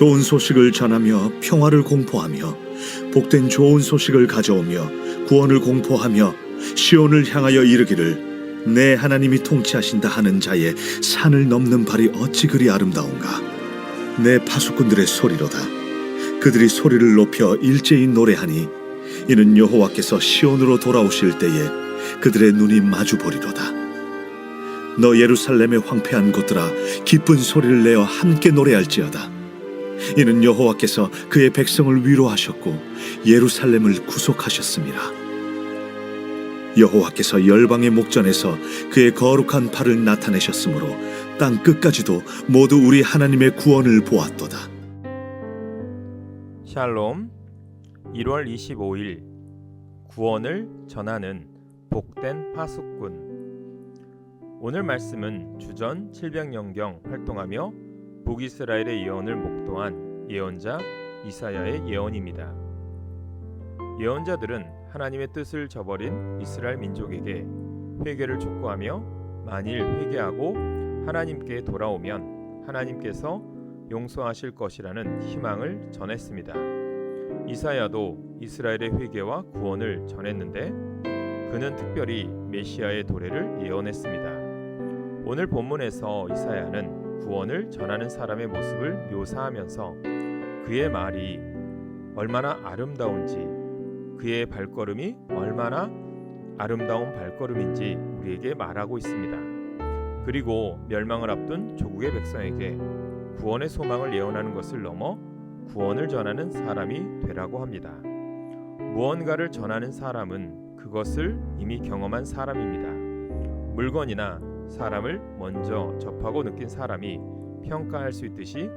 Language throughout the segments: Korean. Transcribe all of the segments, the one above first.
좋은 소식을 전하며 평화를 공포하며 복된 좋은 소식을 가져오며 구원을 공포하며 시온을 향하여 이르기를 내 하나님이 통치하신다 하는 자의 산을 넘는 발이 어찌 그리 아름다운가? 내 파수꾼들의 소리로다. 그들이 소리를 높여 일제히 노래하니 이는 여호와께서 시온으로 돌아오실 때에 그들의 눈이 마주 보리로다. 너 예루살렘의 황폐한 곳들아 기쁜 소리를 내어 함께 노래할지어다 이는 여호와께서 그의 백성을 위로하셨고 예루살렘을 구속하셨습니다. 여호와께서 열방의 목전에서 그의 거룩한 팔을 나타내셨으므로 땅 끝까지도 모두 우리 하나님의 구원을 보았도다. 샬롬. 1월 25일 구원을 전하는 복된 파수꾼. 오늘 말씀은 주전 700년경 활동하며 북이스라엘의 예언을 목도한 예언자 이사야의 예언입니다. 예언자들은 하나님의 뜻을 저버린 이스라엘 민족에게 회개를 촉구하며 만일 회개하고 하나님께 돌아오면 하나님께서 용서하실 것이라는 희망을 전했습니다. 이사야도 이스라엘의 회개와 구원을 전했는데 그는 특별히 메시아의 도래를 예언했습니다. 오늘 본문에서 이사야는 구원을 전하는 사람의 모습을 묘사하면서 그의 말이 얼마나 아름다운지 그의 발걸음이 얼마나 아름다운 발걸음인지 우리에게 말하고 있습니다. 그리고 멸망을 앞둔 조국의 백성에게 구원의 소망을 예언하는 것을 넘어 구원을 전하는 사람이 되라고 합니다. 무언가를 전하는 사람은 그것을 이미 경험한 사람입니다. 물건이나 사람을 먼저 접하고 느낀 사람이 평가할 수 있듯이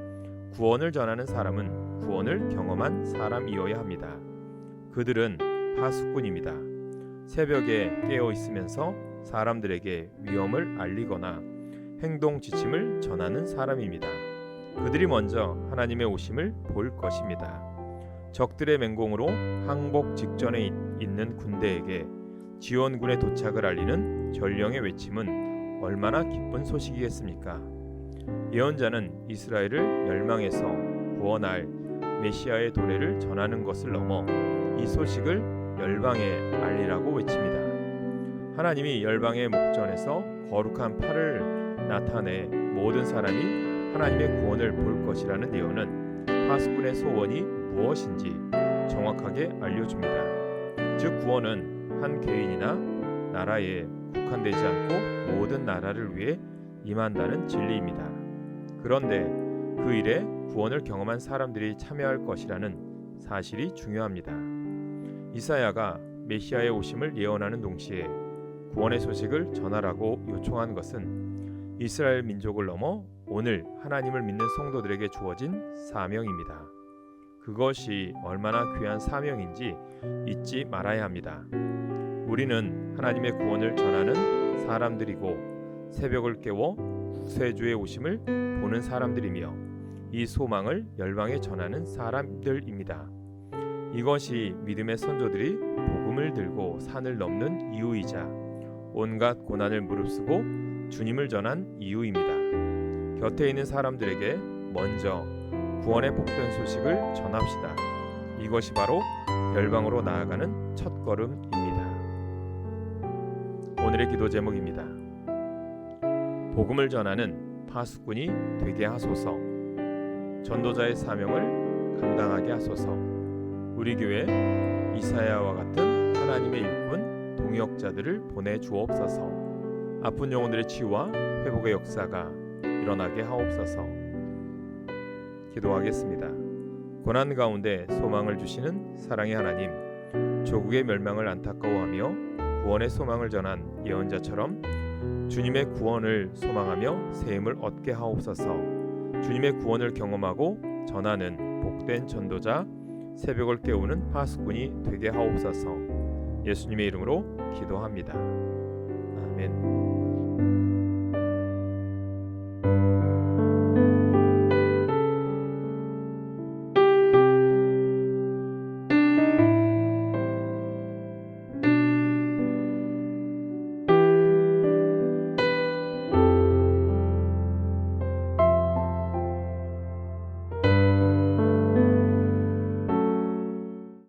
구원을 전하는 사람은 구원을 경험한 사람이어야 합니다. 그들은 파수꾼입니다. 새벽에 깨어 있으면서 사람들에게 위험을 알리거나 행동 지침을 전하는 사람입니다. 그들이 먼저 하나님의 오심을 볼 것입니다. 적들의 맹공으로 항복 직전에 있는 군대에게 지원군의 도착을 알리는 전령의 외침은 얼마나 기쁜 소식이겠습니까? 예언자는 이스라엘을 멸망에서 구원할 메시아의 도래를 전하는 것을 넘어 이 소식을 열방에 알리라고 외칩니다. 하나님이 열방의 목전에서 거룩한 팔을 나타내 모든 사람이 하나님의 구원을 볼 것이라는 예언은 파수꾼의 소원이 무엇인지 정확하게 알려줍니다. 즉 구원은 한 개인이나 나라에 국한되지 않고 모든 나라를 위해 임한다는 진리입니다. 그런데 그 일에 구원을 경험한 사람들이 참여할 것이라는 사실이 중요합니다. 이사야가 메시아의 오심을 예언하는 동시에 구원의 소식을 전하라고 요청한 것은 이스라엘 민족을 넘어 오늘 하나님을 믿는 성도들에게 주어진 사명입니다. 그것이 얼마나 귀한 사명인지 잊지 말아야 합니다. 우리는 하나님의 구원을 전하는 사람들이고 새벽을 깨워 구세주의 오심을 보는 사람들이며 이 소망을 열방에 전하는 사람들입니다. 이것이 믿음의 선조들이 복음을 들고 산을 넘는 이유이자 온갖 고난을 무릅쓰고 주님을 전한 이유입니다. 곁에 있는 사람들에게 먼저 구원의 복된 소식을 전합시다. 이것이 바로 열방으로 나아가는 첫 걸음입니다. 오늘의 기도 제목입니다. 복음을 전하는 파수꾼이 되게 하소서. 전도자의 사명을 감당하게 하소서. 우리 교회 이사야와 같은 하나님의 일꾼 동역자들을 보내 주옵소서. 아픈 영혼들의 치유와 회복의 역사가 일어나게 하옵소서. 기도하겠습니다. 고난 가운데 소망을 주시는 사랑의 하나님, 조국의 멸망을 안타까워하며 구원의 소망을 전한 예언자처럼 주님의 구원을 소망하며 새 힘을 얻게 하옵소서. 주님의 구원을 경험하고 전하는 복된 전도자, 새벽을 깨우는 파수꾼이 되게 하옵소서. 예수님의 이름으로 기도합니다. 아멘.